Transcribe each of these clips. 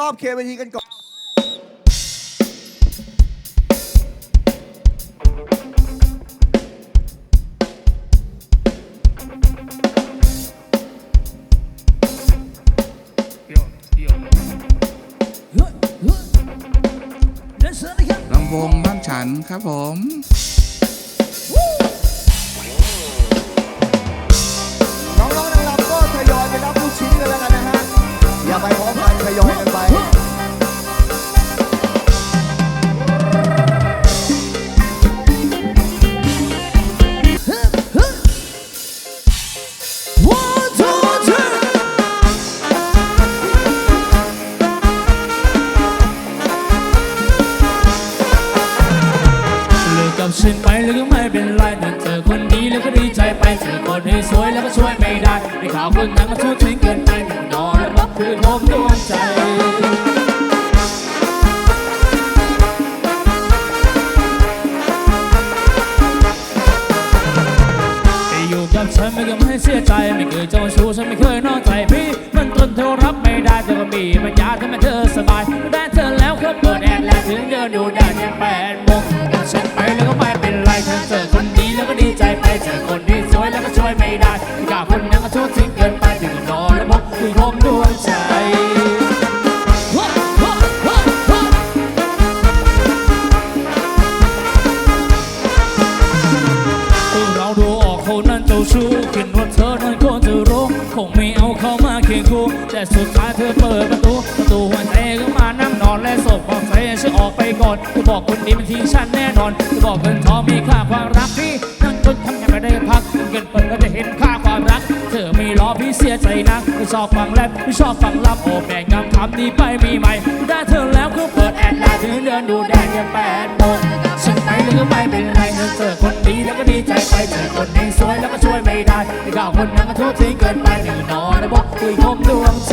รอบเคลียร์เวทีกันก่อน ลำวงบ้านฉันครับผม ฉันไปแล้วก็ไม่เป็นไรแต่เจอคนดีแล้วก็ดีใจไปเจอคนที่สวยแล้วก็ช่วยไม่ได้ในข่าวคนนั้นก็ช่วยทิ้งเกินไปหนึ่งนอนแล้วบอกคือผมดวงใจอยู่กับฉันไม่เคยให้เสียใจไม่เคยเจ้าชู้ฉันไม่เคยนอกใจพี่มันจนเธอรับไม่ได้เธอก็มีปัญญาทำให้เธอสบายได้เธอแล้วก็เปิดแอร์แล้วถึงเดินดูได้แค่แปด เจอคนที่สวยแล้วก็ช่วยไม่ได้กาคนนั้นก็ชั่วทิ้งเกินไปถึงนอนแล้วบอกคือผมดวงใจเราดูออกคนนั้นเจ้าชู้คิดว่าเธอนั้นควรจะรู้คงไม่เอาเข้ามาเคียงคู่แต่สุดท้ายเธอเปิดประตูประตูหัวใจก็มานั่งนอนและส่งความใสฉันออกไปก่อนจะบอกคนดีมันทิ้งฉันแน่นอนจะบอกเงินทองมีค่าความ สียใจนะไม่ชอบฟังแรปไม่ชอบฟังลับโอแบ่งคำคำนี้ไปมีใหม่ได้เธอแล้วก็เปิดแอดไลน์ถึงเดินดูแดงยังแปดโมงฉันไปหรือไม่เป็นไรเธอเจอคนดีแล้วก็ดีใจไปเจอคนดีสวยแล้วก็ช่วยไม่ได้ไอ้ข่าวคนนั้นก็ทุกทิ้งเกินไปถึงนอนแล้วบอกคุยผมดวงใจ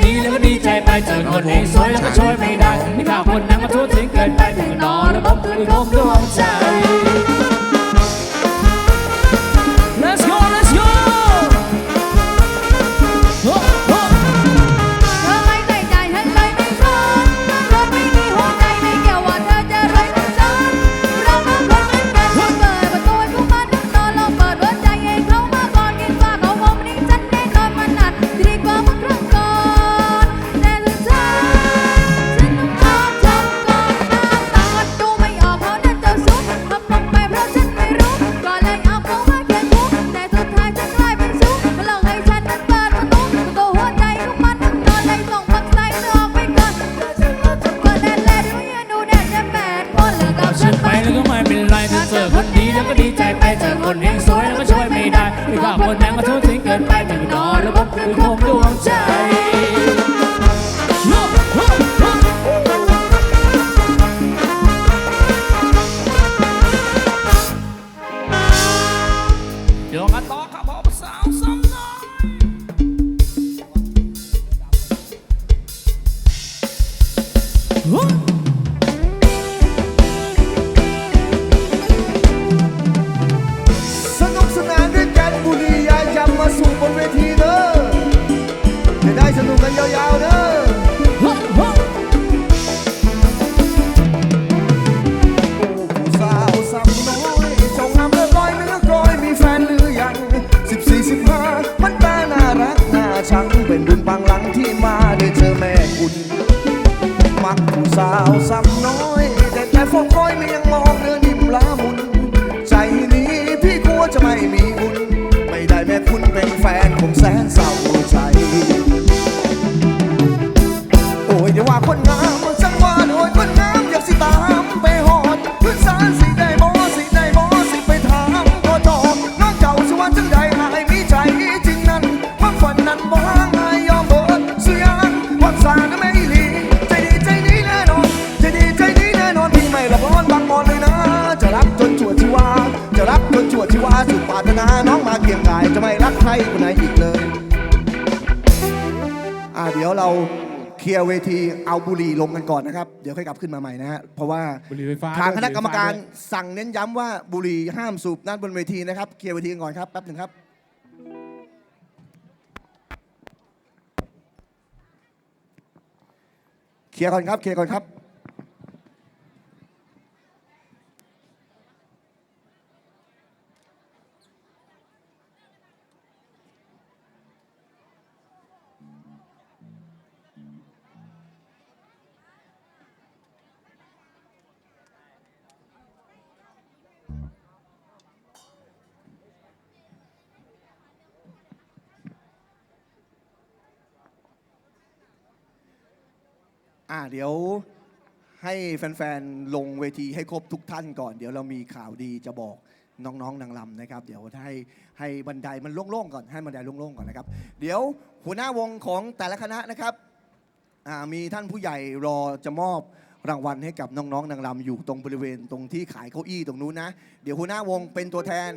นี้แล้วก็ดีใจไปเจอคนเองสวยแล้วก็ช่วยไม่ได้นี่ข่าวคนนั้นมาทุกทิ้งเกินไปถึงนอนแล้วบอกคือผมดวย ยาวๆเด้อสาวสำน้อยเจ้างามเลิศลอยเนื้อกลอยมีแฟนหรือยังสิบสี่สิบห้ามันตาน่ารักน่าชังเป็นบุญบางหลังที่มาได้เจอแม่คุณมักผู้สาวซ้ำน้อยแต่แต่ฟองคอยไม่ยังมองเนื้อนิ่มละมุนใจนี้พี่กลัวจะไม่มีบุญไม่ได้แม่คุณเป็นแฟนคงแสนเศร้า จะไม่รักใครคนไหนอีกเลย อ่าเดี๋ยวเราเคลียร์เวทีเอาบุหรี่ลงกันก่อนนะครับ เดี๋ยวค่อยกลับขึ้นมาใหม่นะฮะเพราะว่าบุหรี่ไฟฟ้าทางด้วยคณะกรรมการบุหรี่ไฟฟ้าด้วยสั่งเน้นย้ำว่าบุหรี่ห้ามสูบด้านบนเวทีนะครับเคลียร์เวทีกันก่อนครับแป๊บหนึ่งครับ เคลียร์ก่อนครับเคลียร์ก่อนครับ อ่าเดี๋ยวให้แฟนๆ ลงเวทีให้ครบทุกท่านก่อน เดี๋ยวเรามีข่าวดีจะบอกน้องๆนางลำนะครับ เดี๋ยวให้ให้บันไดมันโล่งๆก่อนให้บันไดโล่งๆก่อนนะครับ เดี๋ยวหัวหน้าวงของแต่ละคณะนะครับอ่ามีท่านผู้ใหญ่รอจะมอบรางวัลให้กับน้องๆนางลำอยู่ตรงบริเวณตรงที่ขายเก้าอี้ตรงนู้นนะ เดี๋ยวหัวหน้าวงเป็นตัวแทน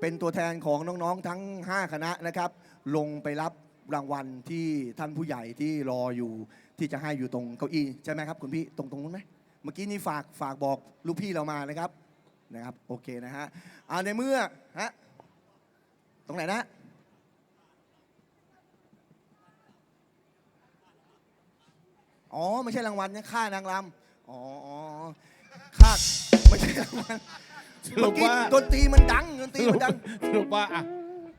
เป็นตัวแทนของน้องๆทั้ง 5 คณะนะครับ ลงไปรับ รางวัลที่ท่านผู้ใหญ่ที่รออยู่ที่จะให้อยู่ตรงเก้าอี้ใช่ไหมครับคุณพี่ตรงตรงนู้นไหมเมื่อกี้นี่ฝากฝากบอกลูกพี่เรามานะครับนะครับโอเคนะฮะอ่าในเมื่อฮะตรงไหนนะอ๋อไม่ใช่รางวัลเนี่ยค่านางรำอ๋ออ๋อค่าไม่ใช่รางวัลสรุปว่าเมื่อกี้ดนตรีมันดังดนตรีสรุมัปนดังสรุปว่าอะ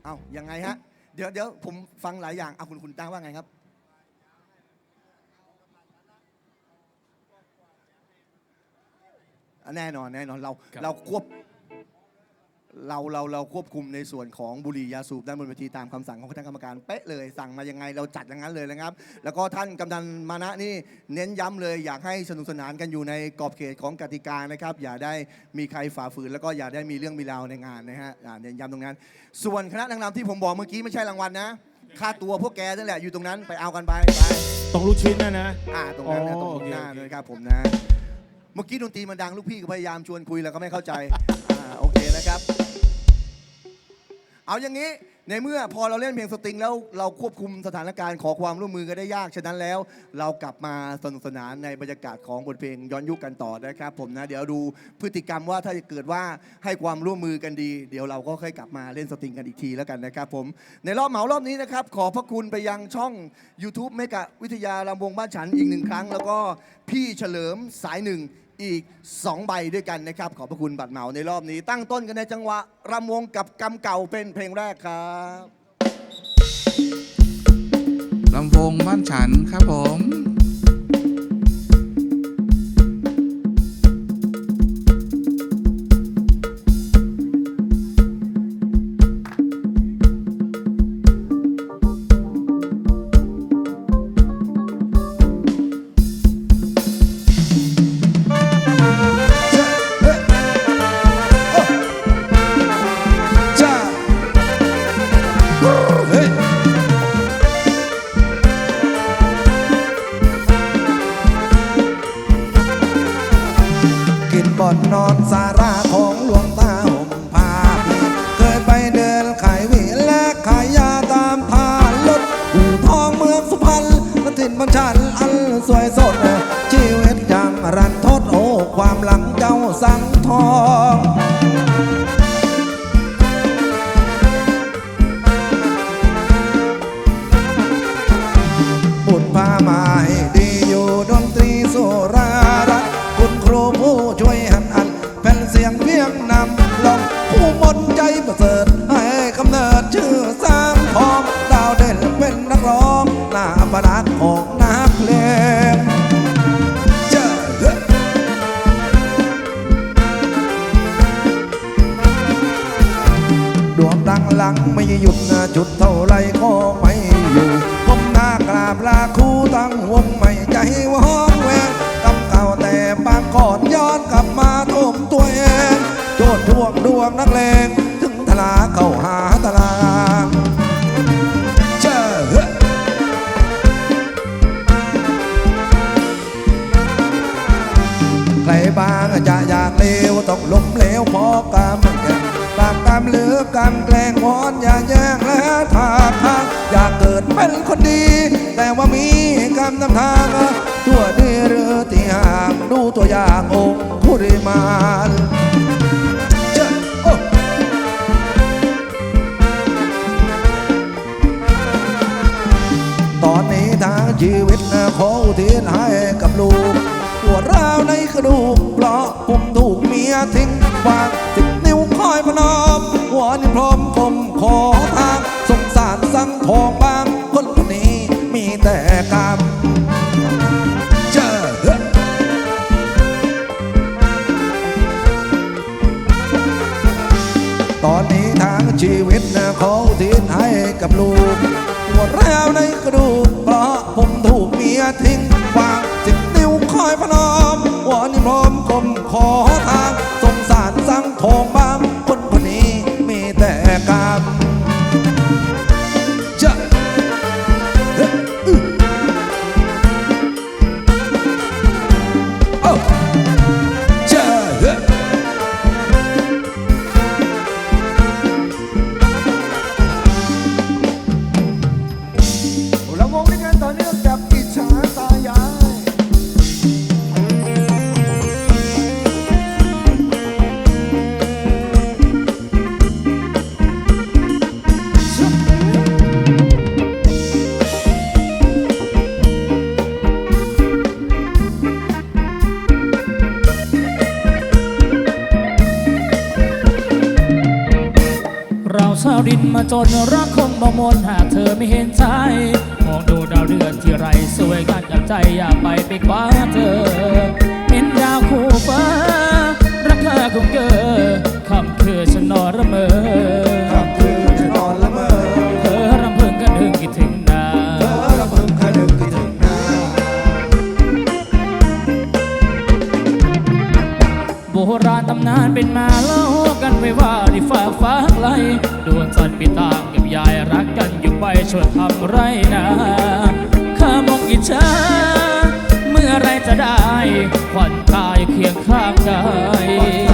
เอ้ายังไงฮะ เดี๋ยวเดี๋ยวผมฟังหลายอย่างเอาคุณคุณตั้งว่าไงครับ แน่นอนแน่นอนเรา ครับ เราควบ เราเราเราควบคุมในส่วนของบุหรี่ยาสูบด้านบนเวทีตามคำสั่งของคณะกรรมการเป๊ะเลยสั่งมายังไงเราจัดอย่างนั้นเลยนะครับ แล้วก็ท่านกำนันมานะนี่เน้นย้ำเลยอยากให้สนุกสนานกันอยู่ในกรอบเขตของกติกานะครับ อย่าได้มีใครฝ่าฝืนแล้วก็อย่าได้มีเรื่องมีราวในงานนะฮะอ่าเน้นย้ำตรงนั้น ส่วนคณะนางรำที่ผมบอกเมื่อกี้ไม่ใช่รางวัลนะค่าตัวพวกแกนั่นแหละอยู่ตรงนั้นไปเอากันไปไป ตรงลูกชิ้นนะนะ อ่าตรงนั้นนะอ๋อตรงโอเคหน้าโอเคเลยครับผมนะ เมื่อกี้ดนตรีมันดังลูกพี่ก็พยายามชวนคุยแล้วก็ไม่เข้าใจ เอาอย่างนี้ในเมื่อพอเราเล่นเพลงสตริง แล้วเราควบคุมสถานการณ์ขอความร่วมมือกันได้ยาก ฉะนั้นแล้ว เรากลับมาสนุกสนานในบรรยากาศของบทเพลงย้อนยุคกันต่อนะครับ ผมนะเดี๋ยวดูพฤติกรรมว่าถ้าเกิดว่าให้ความร่วมมือกันดี เดี๋ยวเราก็ค่อยกลับมาเล่นสตริงกันอีกทีแล้วกันนะครับผมในรอบเหมารอบนี้นะครับขอพระคุณไปยังช่อง YouTube เมกะวิทยาลำวงบ้านฉันอีกหนึ่งครั้ง แล้วก็พี่เฉลิมสายหนึ่ง อีก 2 ใบด้วยกันนะครับ ขอบพระคุณบัตรเหมาในรอบนี้ ตั้งต้นกันในจังหวะรำวงกับกำเก่าเป็นเพลงแรกครับลำวงบ้านฉันครับผม หน้าประดับของนักเลงเจ้าเฮ้ยดวงดังหลังไม่หยุดนะจุดเท่าไรก็ไม่อยู่ก้มหน้ากราบลาครูตั้งหววนไม่ใจวองแวงกำเก่าแต่ปางก่อนย้อนกลับมาทุ่มตัวเองโจดทวงดวงนักเลง เป็นคนดี แต่ว่ามีกรรมนำทางตัวดีหรือที่ห่างดูตัวอย่างองค์คุริมานตอนนี้ทางชีวิตขออุทิศให้กับลูกปวดร้าวในกระดูกเพราะผมถูกเมียทิ้งวางติดนิ้วคอยพนอมหัวนี่พร้อมคมขอารสังทองบางคนคนนี้มีแต่กรรมเจอตอนนี้ทางชีวิตนะขออุทิศให้กับลูกปวดร้วในกระดูกเพราะผมถูกเมียทิ้งวางจิบนิ้วคอยพนอมวอนนิมอมคมขอทางสงสารสังทองบางคนาชาวดินมาจนรักคงบ่มนหากเธอไม่เห็นใจมองดูดาวเดือนที่ไรสวยกันกับใจอยากไปไปคว้าเธอ เป็นดาวคู่ฟ้า รักเธอคงเกิดคำคือฉันนอนระเมอคำคืนจะนอนละเมอเธอรำพึงกันถึงคิดถึงนาเธอระเบิดคนึกคิดถึงน้าโบราณตำนานเป็นมาเล่ากันไว้ว่าที่ฟ้าฟ้า ไกลดวงจันทร์ปีตางกับยายรักกันอยู่ไปช่วยทำไรนะข้ามองอิจฉาเมื่อไรจะได้ขวัญตายเคียงข้างกาย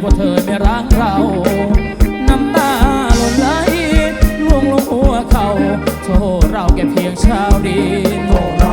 เพราะเธอไม่รักเราน้ำตาหล่นไหลล่วงลงหัวเขาโทษเราแค่เพียงชาวดินพว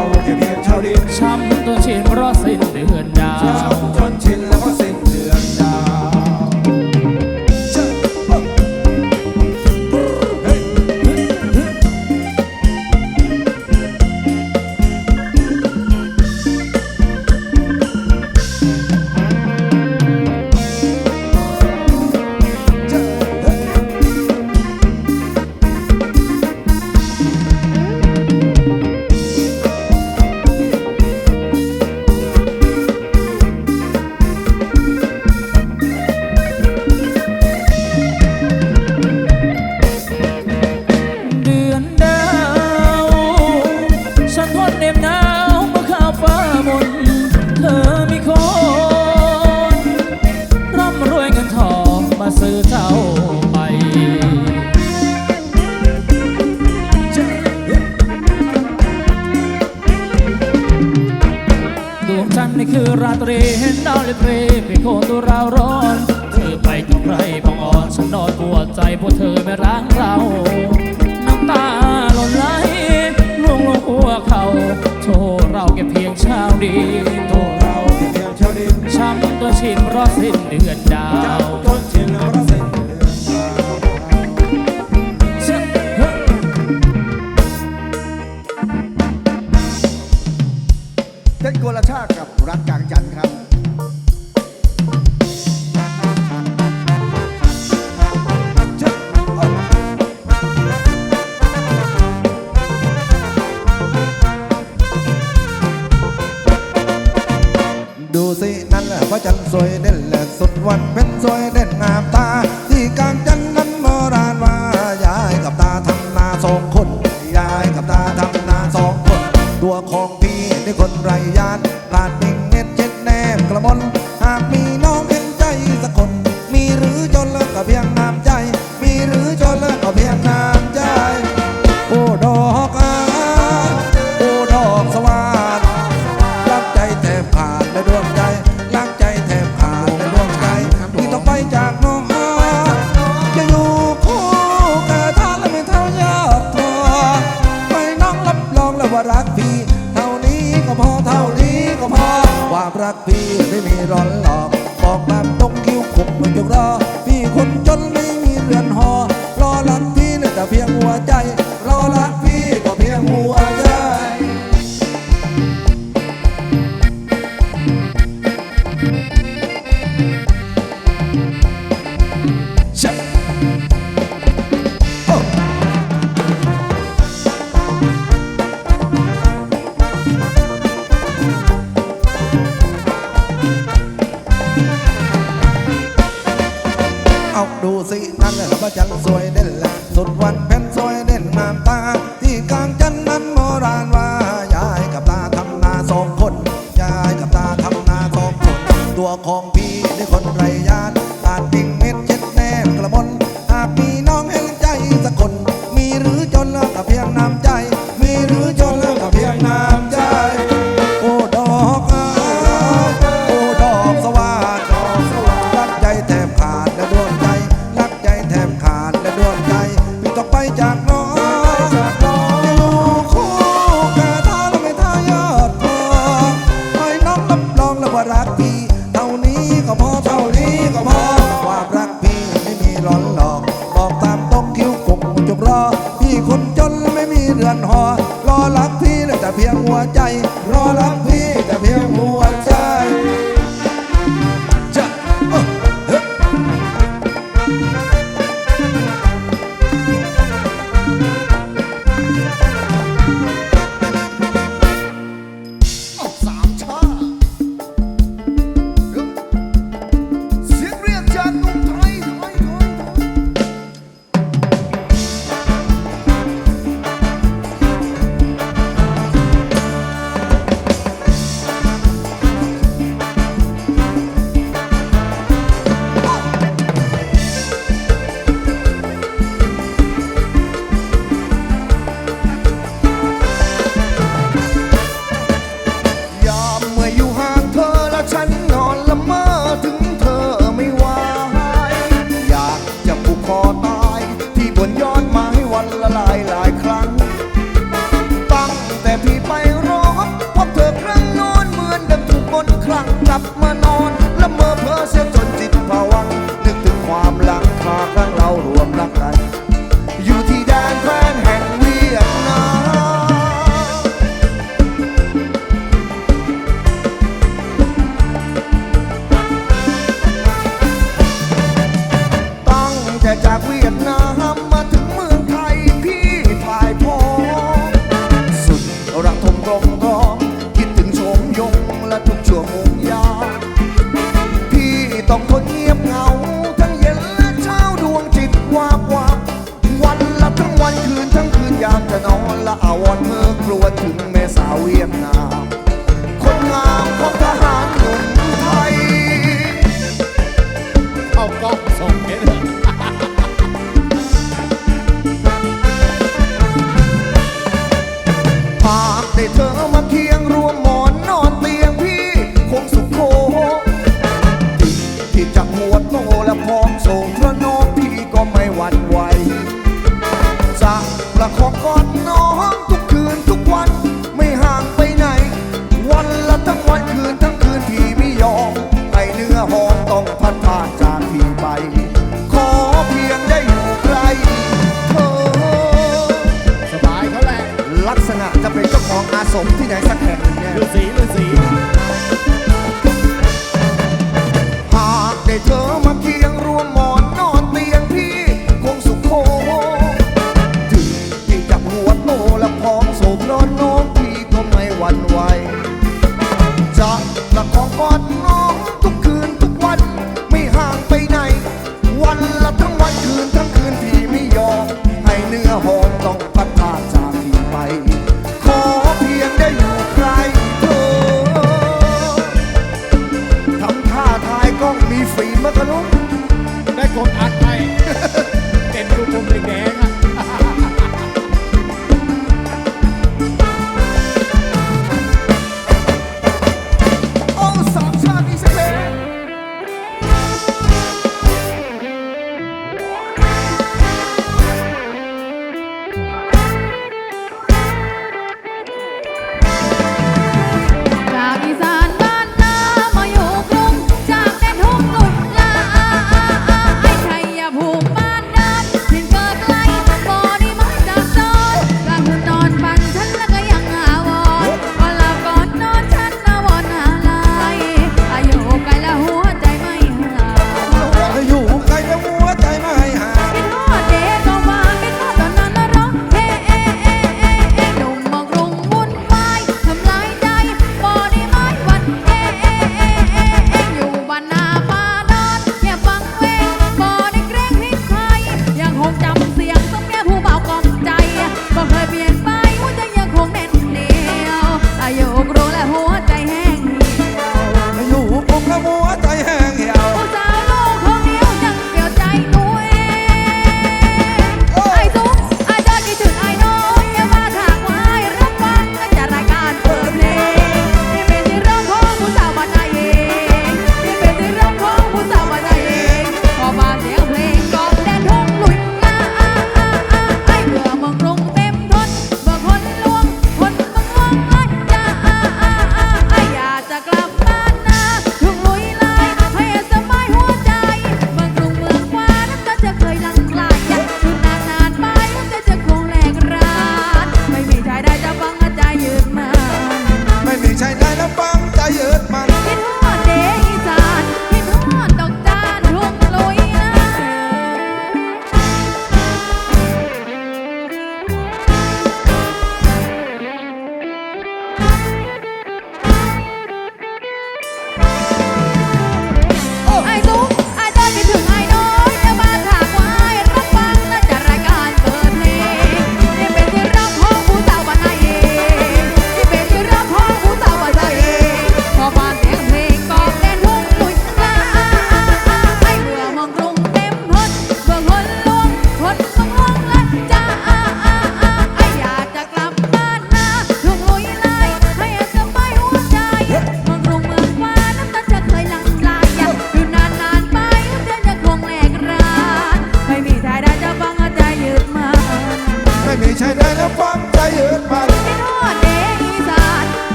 จนชินราสิ้นเดือนดาวจนชินรา mí. Come on, person.